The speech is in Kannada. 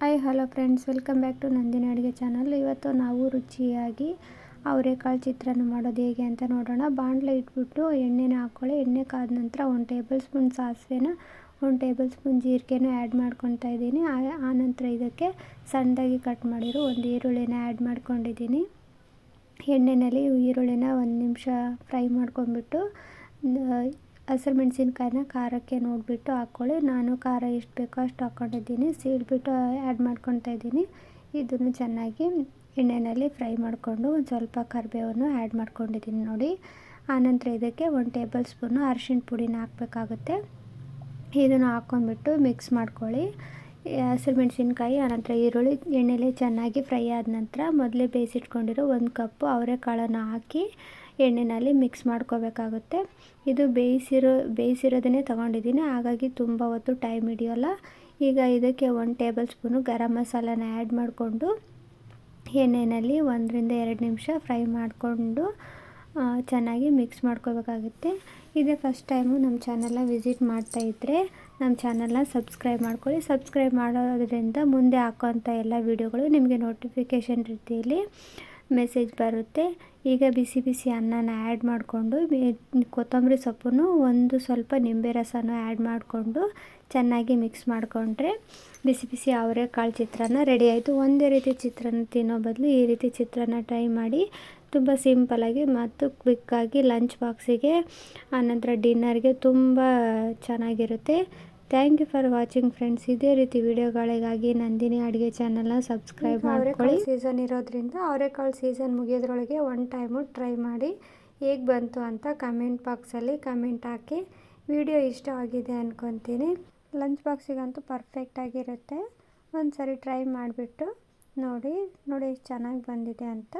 Hi hello friends welcome back to Nandini ಅಡುಗೆ ಚಾನಲ್ ಇವತ್ತು ನಾವು ರುಚಿಯಾಗಿ ಅವರೆಕಾಳು ಚಿತ್ರಾನ್ನ ಮಾಡೋದು ಹೇಗೆ ಅಂತ ನೋಡೋಣ. ಬಾಣಲೆ ಇಟ್ಬಿಟ್ಟು ಎಣ್ಣೆನ ಹಾಕ್ಕೊಳ್ಳಿ ಎಣ್ಣೆ ಕಾದ ನಂತರ ಒಂದು ಟೇಬಲ್ ಸ್ಪೂನ್ ಸಾಸಿವೆನ ಒಂದು ಟೇಬಲ್ ಸ್ಪೂನ್ ಜೀರಿಗೆನೂ ಆ್ಯಡ್ ಮಾಡ್ಕೊತಾ ಇದ್ದೀನಿ. ಆನಂತರ ಇದಕ್ಕೆ ಸಣ್ಣದಾಗಿ ಕಟ್ ಮಾಡಿರೋ ಒಂದು ಈರುಳ್ಳಿನ ಆ್ಯಡ್ ಮಾಡ್ಕೊಂಡಿದ್ದೀನಿ. ಎಣ್ಣೆನಲ್ಲಿ ಈರುಳ್ಳಿನ ಒಂದು ನಿಮಿಷ ಫ್ರೈ ಮಾಡ್ಕೊಂಬಿಟ್ಟು ಹಸಿರು ಮೆಣಸಿನ್ಕಾಯಿನ ಖಾರಕ್ಕೆ ನೋಡಿಬಿಟ್ಟು ಹಾಕ್ಕೊಳ್ಳಿ. ನಾನು ಖಾರ ಎಷ್ಟು ಬೇಕೋ ಅಷ್ಟು ಹಾಕ್ಕೊಂಡಿದ್ದೀನಿ. ಸೀಳ್ಬಿಟ್ಟು ಆ್ಯಡ್ ಮಾಡ್ಕೊತಾ ಇದ್ದೀನಿ. ಇದನ್ನು ಚೆನ್ನಾಗಿ ಎಣ್ಣೆಯಲ್ಲಿ ಫ್ರೈ ಮಾಡಿಕೊಂಡು ಒಂದು ಸ್ವಲ್ಪ ಕರಿಬೇವನ್ನು ಆ್ಯಡ್ ಮಾಡ್ಕೊಂಡಿದ್ದೀನಿ ನೋಡಿ. ಆನಂತರ ಇದಕ್ಕೆ ಒಂದು ಟೇಬಲ್ ಸ್ಪೂನು ಅರಿಶಿಣ ಪುಡಿನ ಹಾಕಬೇಕಾಗುತ್ತೆ. ಇದನ್ನು ಹಾಕ್ಕೊಂಡ್ಬಿಟ್ಟು ಮಿಕ್ಸ್ ಮಾಡ್ಕೊಳ್ಳಿ. ಹಸಿರು ಮೆಣಸಿನ್ಕಾಯಿ, ಆನಂತರ ಈರುಳ್ಳಿ ಎಣ್ಣೆಲಿ ಚೆನ್ನಾಗಿ ಫ್ರೈ ಆದ ನಂತರ ಮೊದಲೇ ಬೇಯಿಸಿಟ್ಕೊಂಡಿರೋ ಒಂದು ಕಪ್ಪು ಅವರೆಕಾಳನ್ನು ಹಾಕಿ ಎಣ್ಣೆಯಲ್ಲಿ ಮಿಕ್ಸ್ ಮಾಡ್ಕೋಬೇಕಾಗುತ್ತೆ. ಇದು ಬೇಯಿಸಿರೋ, ಬೇಯಿಸಿರೋದನ್ನೇ ತೊಗೊಂಡಿದ್ದೀನಿ. ಹಾಗಾಗಿ ತುಂಬ ಹೊತ್ತು ಟೈಮ್ ಹಿಡಿಯೋಲ್ಲ. ಈಗ ಇದಕ್ಕೆ ಒಂದು ಟೇಬಲ್ ಸ್ಪೂನು ಗರಂ ಮಸಾಲಾನ ಆ್ಯಡ್ ಮಾಡಿಕೊಂಡು ಎಣ್ಣೆಯಲ್ಲಿ ಒಂದರಿಂದ ಎರಡು ನಿಮಿಷ ಫ್ರೈ ಮಾಡಿಕೊಂಡು ಚೆನ್ನಾಗಿ ಮಿಕ್ಸ್ ಮಾಡ್ಕೋಬೇಕಾಗುತ್ತೆ. ಇದೇ ಫಸ್ಟ್ ಟೈಮು ನಮ್ಮ ಚಾನಲ್ನ ವಿಸಿಟ್ ಮಾಡ್ತಾಯಿದ್ರೆ ನಮ್ಮ ಚಾನಲ್ನ ಸಬ್ಸ್ಕ್ರೈಬ್ ಮಾಡ್ಕೊಳ್ಳಿ. ಸಬ್ಸ್ಕ್ರೈಬ್ ಮಾಡೋದ್ರಿಂದ ಮುಂದೆ ಹಾಕೋಂಥ ಎಲ್ಲ ವೀಡಿಯೋಗಳು ನಿಮಗೆ ನೋಟಿಫಿಕೇಷನ್ ರೀತಿಯಲ್ಲಿ ಮೆಸೇಜ್ ಬರುತ್ತೆ. ಈಗ ಬಿಸಿ ಬಿಸಿ ಅನ್ನನ ಆ್ಯಡ್ ಮಾಡಿಕೊಂಡು ಕೊತ್ತಂಬರಿ ಸೊಪ್ಪನ್ನು ಒಂದು ಸ್ವಲ್ಪ ನಿಂಬೆ ರಸನೂ ಆ್ಯಡ್ ಮಾಡಿಕೊಂಡು ಚೆನ್ನಾಗಿ ಮಿಕ್ಸ್ ಮಾಡಿಕೊಂಡ್ರೆ ಬಿಸಿ ಬಿಸಿ ಅವರೆಕಾಳು ಚಿತ್ರಾನ್ನ ರೆಡಿ ಆಯಿತು. ಒಂದೇ ರೀತಿ ಚಿತ್ರಾನ್ನ ತಿನ್ನೋ ಬದಲು ಈ ರೀತಿ ಚಿತ್ರಾನ್ನ ಟ್ರೈ ಮಾಡಿ ತುಂಬ ಸಿಂಪಲಾಗಿ ಮತ್ತು ಕ್ವಿಕ್ಕಾಗಿ ಲಂಚ್ ಬಾಕ್ಸಿಗೆ ಆನಂತರ ಡಿನ್ನರ್ಗೆ ತುಂಬ ಚೆನ್ನಾಗಿರುತ್ತೆ. Thank you for watching friends ಇದೇ ರೀತಿ ವಿಡಿಯೋಗಳಿಗಾಗಿ ನಂದಿನಿ ಅಡುಗೆ ಚಾನಲ್ನ ಸಬ್ಸ್ಕ್ರೈಬ್ ಮಾಡ್ಕೊಳ್ಳಿ. ಸೀಸನ್ ಇರೋದ್ರಿಂದ ಅವರೆಕಾಳು ಸೀಸನ್ ಮುಗಿಯೋದ್ರೊಳಗೆ ಒನ್ ಟೈಮು ಟ್ರೈ ಮಾಡಿ ಹೇಗೆ ಬಂತು ಅಂತ ಕಮೆಂಟ್ ಬಾಕ್ಸಲ್ಲಿ ಕಮೆಂಟ್ ಹಾಕಿ. ವಿಡಿಯೋ ಇಷ್ಟವಾಗಿದೆ ಅಂದ್ಕೊತೀನಿ ಲಂಚ್ ಬಾಕ್ಸಿಗಂತೂ ಪರ್ಫೆಕ್ಟಾಗಿರುತ್ತೆ ಒಂದು ಸರಿ ಟ್ರೈ ಮಾಡಿಬಿಟ್ಟು ನೋಡಿ ನೋಡಿ ಎಷ್ಟು ಚೆನ್ನಾಗಿ ಬಂದಿದೆ ಅಂತ.